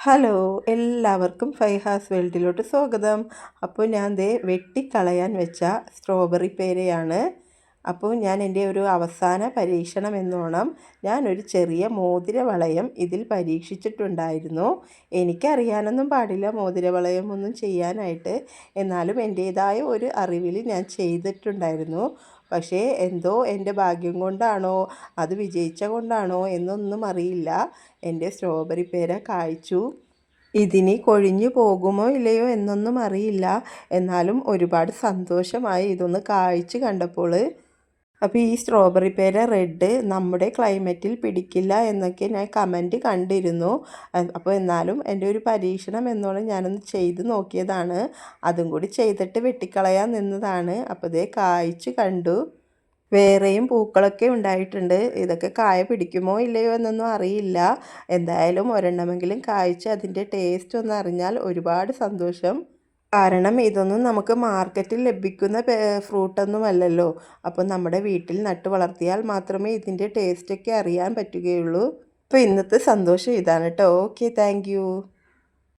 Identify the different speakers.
Speaker 1: Hello എല്ലാവർക്കും ഫൈഹാസ് വേൾഡിലോട്ട് സ്വാഗതം. അപ്പോൾ ഞാൻ ദേ വെട്ടിക്കളയാൻ വെച്ച സ്ട്രോബെറി പേരയാണ് അപ്പോൾ ഞാൻ എന്റെ ഒരു അവസാന പരീക്ഷണം എന്നോണം ഞാനൊരു ചെറിയ മോതിര വളയം ഇതിൽ പരീക്ഷിച്ചിട്ടുണ്ടായിരുന്നു. എനിക്കറിയാനൊന്നും പാടില്ല മോതിര വളയം ഒന്നും ചെയ്യാനായിട്ട്. എന്നാലും എന്റേതായ ഒരു അറിവിൽ ഞാൻ ചെയ്തിട്ടുണ്ടായിരുന്നു. പക്ഷേ എന്തോ എന്റെ ഭാഗ്യം കൊണ്ടാണോ അത് വിജയിച്ച കൊണ്ടാണോ എന്നൊന്നും അറിയില്ല. എന്റെ സ്ട്രോബെറി പേര കായ്ച്ചു. ഇതിനി കൊഴിഞ്ഞു പോകുമോ ഇല്ലയോ എന്നൊന്നും അറിയില്ല. എന്നാലും ഒരുപാട് സന്തോഷമായി ഇതൊന്ന് കായ്ച്ചു കണ്ടപ്പോൾ അപ്പോൾ ഈ സ്ട്രോബെറി പേര റെഡ് നമ്മുടെ ക്ലൈമറ്റിൽ പിടിക്കില്ല എന്നൊക്കെ ഞാൻ കമന്റ് കണ്ടിരുന്നു. അപ്പോൾ എന്നാലും എന്റെ ഒരു പരീക്ഷണം എന്നോളം ഞാനൊന്ന് ചെയ്ത് നോക്കിയതാണ്. അതും കൂടി ചെയ്തിട്ട് വെട്ടിക്കളയാൻ നിന്നതാണ്. അപ്പോൾ ഇതേ കായ്ച്ചു കണ്ടു. വേറെയും പൂക്കളൊക്കെ ഉണ്ടായിട്ടുണ്ട്. ഇതൊക്കെ കായ പിടിക്കുമോ ഇല്ലയോ എന്നൊന്നും അറിയില്ല. എന്തായാലും ഒരെണ്ണമെങ്കിലും കായ്ച്ച് അതിന്റെ ടേസ്റ്റ് ഒന്ന് അറിഞ്ഞാൽ ഒരുപാട് സന്തോഷം. കാരണം ഇതൊന്നും നമുക്ക് മാർക്കറ്റിൽ ലഭിക്കുന്ന ഫ്രൂട്ടൊന്നും അല്ലല്ലോ അപ്പോൾ നമ്മുടെ വീട്ടിൽ നട്ട് വളർത്തിയാൽ മാത്രമേ ഇതിന്റെ ടേസ്റ്റൊക്കെ അറിയാൻ പറ്റുകയുള്ളൂ. അപ്പോൾ ഇന്നത്തെ സന്തോഷം ഇതാണ് കേട്ടോ. Okay thank